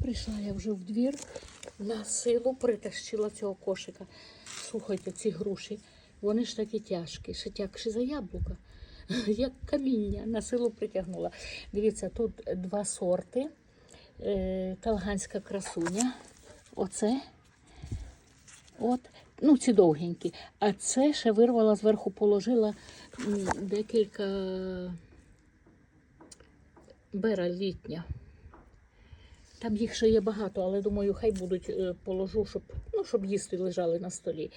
Прийшла я вже в двір, на силу притащила цього кошика. Слухайте, ці груші, вони ж такі тяжкі, ще тягші за яблука, як каміння, на силу притягнула. Дивіться, тут два сорти. Е, Талганська красуня. Оце. От, ну, ці довгенькі. А це ще вирвала зверху, положила декілька бера літня. Там їх ще є багато, але думаю, хай будуть е, положу, щоб, ну, щоб їсти лежали на столі.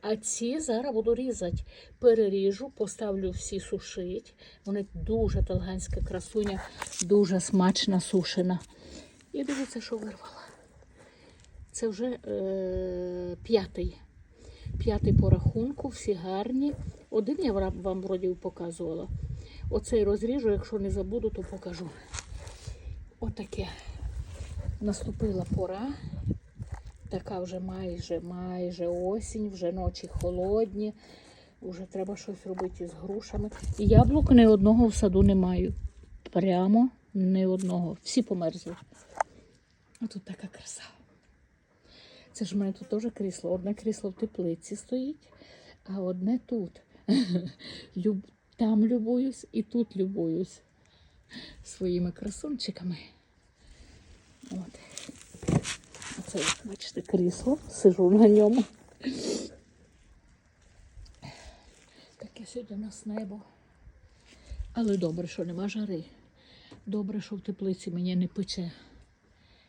А ці зараз буду різати. Переріжу, поставлю всі сушить. Вони дуже талганська красуня, дуже смачна сушена. І дивіться, що вирвала. Це вже е, п'ятий. П'ятий по рахунку, всі гарні. Один я вам вроді показувала. Оцей розріжу, якщо не забуду, то покажу. Отаке. Наступила пора. Така вже майже, майже осінь, вже ночі холодні. Вже треба щось робити з грушами. І яблук ні одного в саду не маю. Прямо ні одного. Всі померзли. А тут така краса. Це ж в мене тут теж крісло. Одне крісло в теплиці стоїть, а одне тут. Там любуюсь і тут любуюсь своїми красунчиками. От. Оце, бачите, крісло, сижу на ньому. Таке сьогодні у нас небо. Але добре, що нема жари. Добре, що в теплиці мені не пече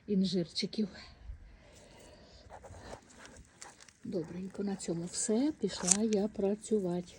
інжирчиків. Добренько, на цьому все. Пішла я працювати.